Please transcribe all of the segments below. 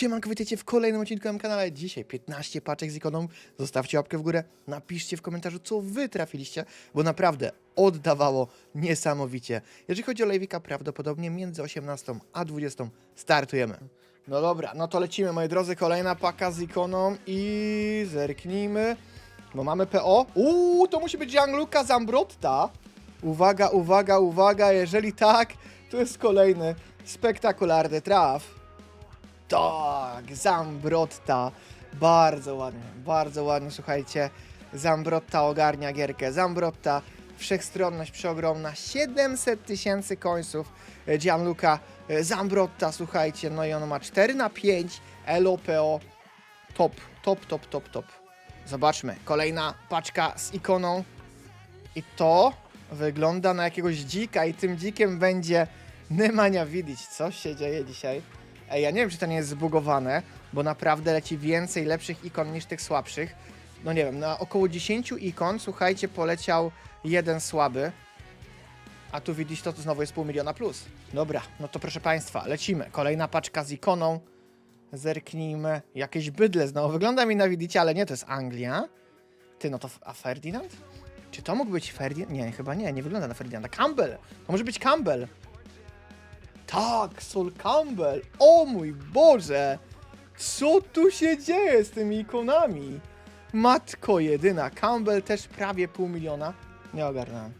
Siemanko, witajcie w kolejnym odcinku na kanale. Dzisiaj 15 paczek z ikoną. Zostawcie łapkę w górę, napiszcie w komentarzu, co wy trafiliście, bo naprawdę oddawało niesamowicie. Jeżeli chodzi o Lejwika, prawdopodobnie między 18 a 20 startujemy. No dobra, no to lecimy, moi drodzy. Kolejna paka z ikoną i zerknijmy, bo mamy PO. Uuu, to musi być Gianluca Zambrotta. Uwaga, uwaga, uwaga, jeżeli tak, to jest kolejny spektakularny traf. Tak, Zambrotta. Bardzo ładnie, bardzo ładnie, słuchajcie. Zambrotta ogarnia gierkę. Zambrotta, wszechstronność przeogromna, 700 tysięcy końców. E, Gianluca e, Zambrotta, słuchajcie, no i on ma 4 na 5 LOPO. Top, top, top, top, top. Zobaczmy, kolejna paczka z ikoną. I to wygląda na jakiegoś dzika i tym dzikiem będzie Nemanja Vidic. Co się dzieje dzisiaj? Ej, ja nie wiem, czy to nie jest zbugowane, bo naprawdę leci więcej lepszych ikon niż tych słabszych. No nie wiem, na około 10 ikon, słuchajcie, poleciał jeden słaby. A tu widzisz, to, to znowu jest pół miliona plus. Dobra, no to proszę Państwa, lecimy. Kolejna paczka z ikoną. Zerknijmy. Jakieś bydle znowu. Wygląda mi na widzicie, ale nie, to jest Anglia. Ty, no to... A Ferdinand? Czy to mógł być Ferdinand? Nie, chyba nie, nie wygląda na Ferdinanda. Campbell! To może być Campbell. Tak, Sol Campbell! O mój Boże! Co tu się dzieje z tymi ikonami? Matko jedyna, Campbell też prawie pół miliona. Nie ogarnąłem.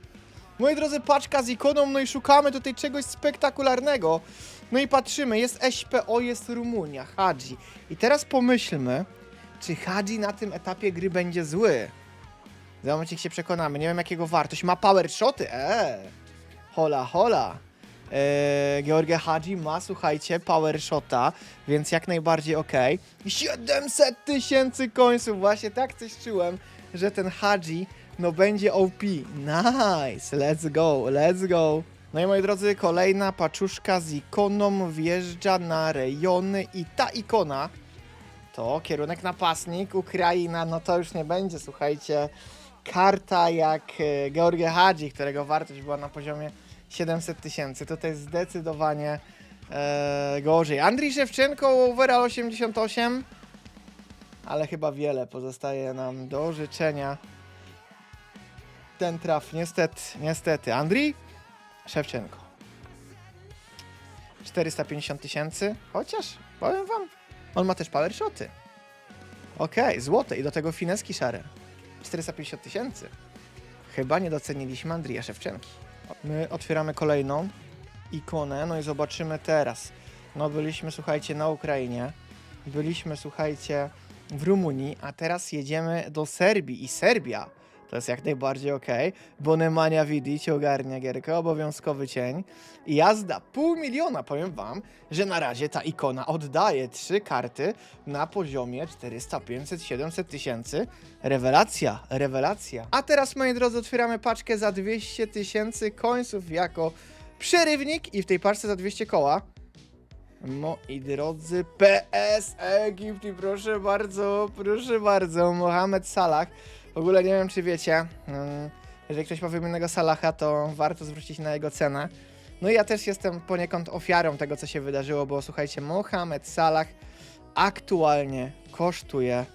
Moi drodzy, paczka z ikoną, no i szukamy tutaj czegoś spektakularnego. No i patrzymy, jest SPO, jest Rumunia, Hadzi. I teraz pomyślmy, czy Hadzi na tym etapie gry będzie zły. Za momencik się przekonamy. Nie wiem jakiego wartość. Ma power shoty? Eee. Hola, hola. Eee, Georgia Hadzi ma, słuchajcie, power shota, więc jak najbardziej ok. 700 tysięcy końców, właśnie tak coś czułem, że ten Hadzi no będzie OP. Nice, let's go, let's go. No i moi drodzy, kolejna paczuszka z ikoną wjeżdża na rejony i ta ikona to kierunek napastnik, Ukraina, no to już nie będzie, słuchajcie, karta jak e, Georgia Hadzi, którego wartość była na poziomie 700 tysięcy. Tutaj zdecydowanie e, gorzej. Andrii Szewczenko, overall 88, ale chyba wiele pozostaje nam do życzenia. Ten traf, niestety, niestety. Andrii Szewczenko. 450 tysięcy, chociaż powiem wam, on ma też power shoty. Okej, złote i do tego fineski szare. 450 tysięcy. Chyba nie doceniliśmy Andrija Szewczenki. My otwieramy kolejną ikonę, no i zobaczymy teraz. No byliśmy, słuchajcie, na Ukrainie, byliśmy, słuchajcie, w Rumunii, a teraz jedziemy do Serbii i Serbia to jest jak najbardziej ok, bo Nemanja Vidic ogarnia gierkę, obowiązkowy cień i jazda pół miliona, powiem wam, że na razie ta ikona oddaje trzy karty na poziomie 400, 500, 700 tysięcy. Rewelacja, rewelacja. A teraz, moi drodzy, otwieramy paczkę za 200 tysięcy końców jako przerywnik i w tej paczce za 200 koła. Moi drodzy, PS Egipt i proszę bardzo, proszę bardzo, Mohamed Salah. W ogóle nie wiem, czy wiecie, mm, jeżeli ktoś ma wymienionego Salaha, to warto zwrócić na jego cenę. No i ja też jestem poniekąd ofiarą tego, co się wydarzyło, bo słuchajcie, Mohamed Salah aktualnie kosztuje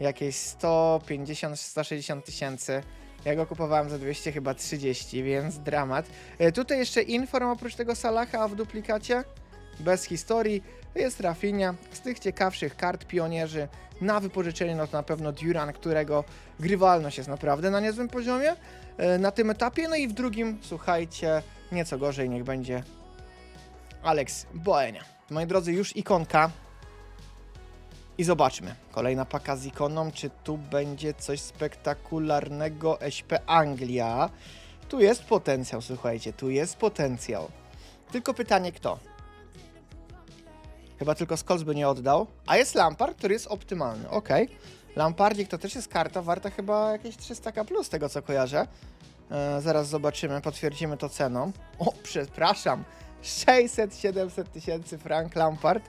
jakieś 150-160 tysięcy. Ja go kupowałem za 200 chyba 30, więc dramat. E, tutaj jeszcze inform oprócz tego Salaha w duplikacie. Bez historii jest Rafinha. Z tych ciekawszych kart pionierzy na wypożyczenie no to na pewno Duran, którego grywalność jest naprawdę na niezłym poziomie e, na tym etapie. No i w drugim, słuchajcie, nieco gorzej niech będzie Alex Boenia. Moi drodzy, już ikonka. I zobaczmy. Kolejna paka z ikoną. Czy tu będzie coś spektakularnego? SP Anglia. Tu jest potencjał, słuchajcie, tu jest potencjał. Tylko pytanie kto? Chyba tylko Scholes by nie oddał. A jest Lampard, który jest optymalny. Ok. Lampardzik to też jest karta warta chyba jakieś 300k plus, tego co kojarzę. E, zaraz zobaczymy, potwierdzimy to ceną. O, przepraszam. 600-700 tysięcy frank Lampard.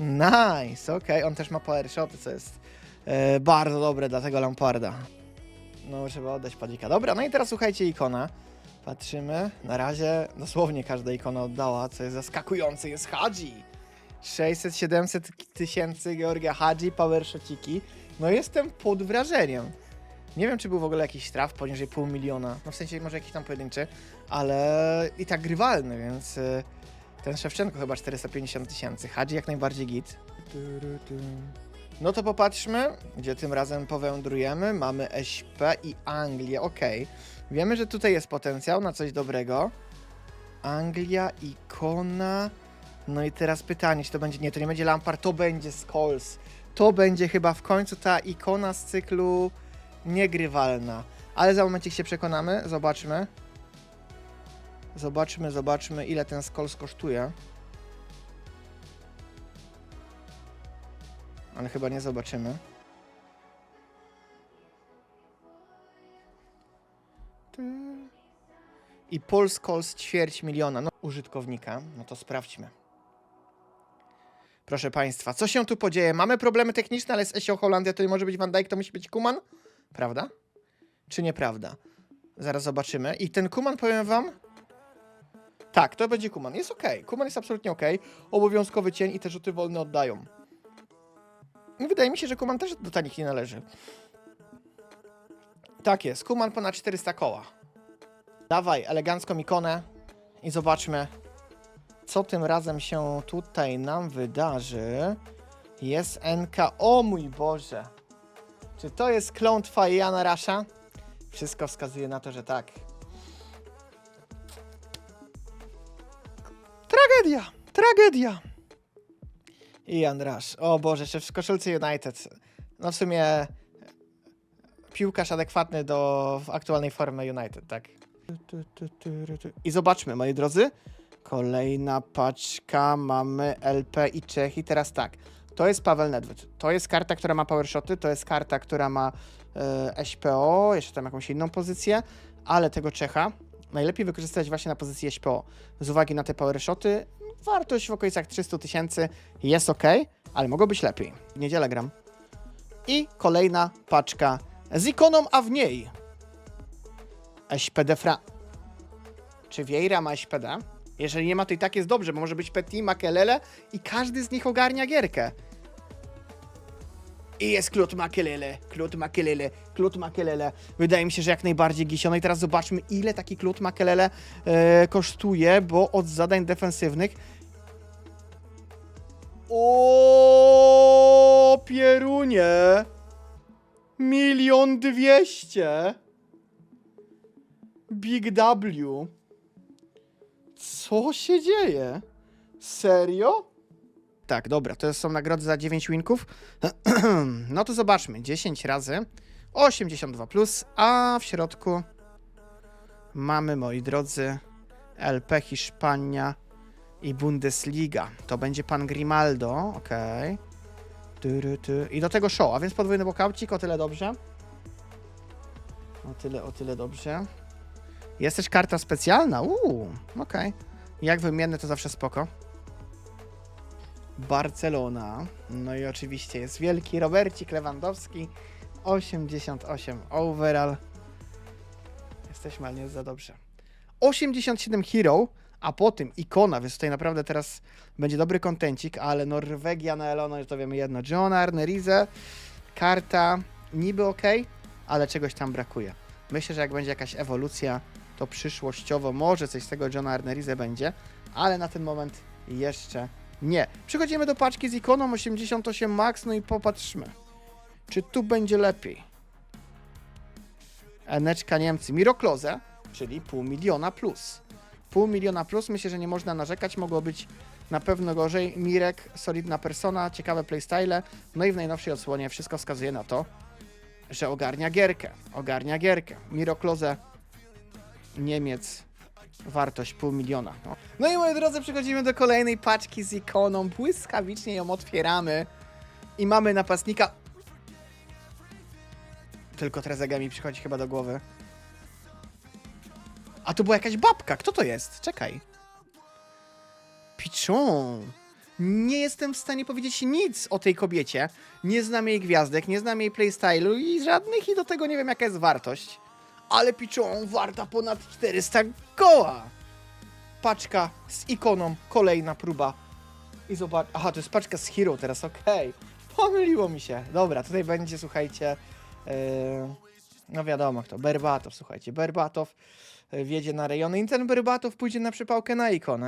Nice, ok. On też ma power shoty, co jest e, bardzo dobre dla tego Lamparda. No, trzeba oddać padika. Dobra, no i teraz słuchajcie ikona. Patrzymy. Na razie dosłownie każda ikona oddała, co jest zaskakujące. Jest Hadzi. 600-700 tysięcy Georgia Hadzi, power shotiki. No jestem pod wrażeniem. Nie wiem, czy był w ogóle jakiś straf poniżej pół miliona. No w sensie może jakiś tam pojedynczy, ale i tak grywalny, więc y, ten Szewczenko chyba 450 tysięcy. Hadzi jak najbardziej git. No to popatrzmy, gdzie tym razem powędrujemy. Mamy SP i Anglię, okej. Wiemy, że tutaj jest potencjał na coś dobrego. Anglia, ikona. No i teraz pytanie, czy to będzie. Nie, to nie będzie Lampard, to będzie Scholes. To będzie chyba w końcu ta ikona z cyklu niegrywalna. Ale za momencik się przekonamy, zobaczmy. Zobaczmy, zobaczmy, ile ten Scholes kosztuje. Ale chyba nie zobaczymy. I Paul Scholes ćwierć miliona no, użytkownika. No to sprawdźmy. Proszę Państwa, co się tu podzieje? Mamy problemy techniczne, ale z Esio Holandia to nie może być Van Dijk, to musi być Kuman? Prawda? Czy nieprawda? Zaraz zobaczymy. I ten Kuman, powiem Wam... Tak, to będzie Kuman. Jest ok. Kuman jest absolutnie ok. Obowiązkowy cień i te rzuty wolne oddają. No, Wydaje mi się, że Kuman też do tanich nie należy. Tak jest. Kuman ponad 400 koła. Dawaj elegancką ikonę i zobaczmy, co tym razem się tutaj nam wydarzy. Jest NK. O mój Boże! Czy to jest klątwa Jana Rasza? Wszystko wskazuje na to, że tak. Tragedia! Tragedia! Ian Rush. O Boże, jeszcze w koszulce United. No w sumie piłkarz adekwatny do aktualnej formy United, tak? I zobaczmy, moi drodzy. Kolejna paczka, mamy LP i Czech i teraz tak. To jest Paweł Nedved. To jest karta, która ma powershoty, to jest karta, która ma e, SPO, jeszcze tam jakąś inną pozycję, ale tego Czecha najlepiej wykorzystać właśnie na pozycji SPO. Z uwagi na te powershoty, wartość w okolicach 300 tysięcy jest ok, ale mogło być lepiej. W niedzielę gram. I kolejna paczka z ikoną, a w niej SPD Fra... Czy Vieira ma SPD? Jeżeli nie ma, to i tak jest dobrze, bo może być Petit, Makelele i każdy z nich ogarnia gierkę. I jest Klut Makelele, Klut Makelele, Klut Makelele. Wydaje mi się, że jak najbardziej Gisio. No i teraz zobaczmy, ile taki Klut Makelele e, kosztuje, bo od zadań defensywnych... O Pierunie! Milion dwieście! Big W. Co się dzieje? Serio? Tak, dobra, to są nagrody za 9 winków. no to zobaczmy. 10 razy 82, plus, a w środku mamy, moi drodzy, LP Hiszpania i Bundesliga. To będzie pan Grimaldo, okej. Ty. I do tego show, a więc podwójny bokaucik, o tyle dobrze. O tyle, o tyle dobrze. Jest też karta specjalna, uuu, okej. Jak wymienny to zawsze spoko. Barcelona. No i oczywiście jest wielki Robercik Lewandowski. 88 overall. Jesteśmy, ale nie za dobrze. 87 hero, a po tym ikona, więc tutaj naprawdę teraz będzie dobry kontencik, ale Norwegia na Elona, to wiemy jedno. John Arnerize, karta niby ok, ale czegoś tam brakuje. Myślę, że jak będzie jakaś ewolucja, to przyszłościowo może coś z tego Johna Arnerize będzie, ale na ten moment jeszcze nie. Przechodzimy do paczki z ikoną 88 Max, no i popatrzmy, czy tu będzie lepiej. Eneczka Niemcy, Mirokloze, czyli pół miliona plus. Pół miliona plus, myślę, że nie można narzekać, mogło być na pewno gorzej. Mirek, solidna persona, ciekawe playstyle, no i w najnowszej odsłonie wszystko wskazuje na to, że ogarnia gierkę, ogarnia gierkę. Mirokloze, Niemiec, wartość pół miliona. No. no i moi drodzy, przechodzimy do kolejnej paczki z ikoną. Błyskawicznie ją otwieramy i mamy napastnika. Tylko Trezega mi przychodzi chyba do głowy. A to była jakaś babka. Kto to jest? Czekaj. Pichon. Nie jestem w stanie powiedzieć nic o tej kobiecie. Nie znam jej gwiazdek, nie znam jej playstylu i żadnych i do tego nie wiem jaka jest wartość. Ale Pichon warta ponad 400 koła. Paczka z ikoną, kolejna próba. I zobacz. Aha, to jest paczka z Hero teraz, okej. Pomyliło mi się. Dobra, tutaj będzie, słuchajcie. Yy, no wiadomo kto. Berbatow, słuchajcie. Berbatow yy, wjedzie na rejony i ten Berbatow pójdzie na przypałkę na ikona.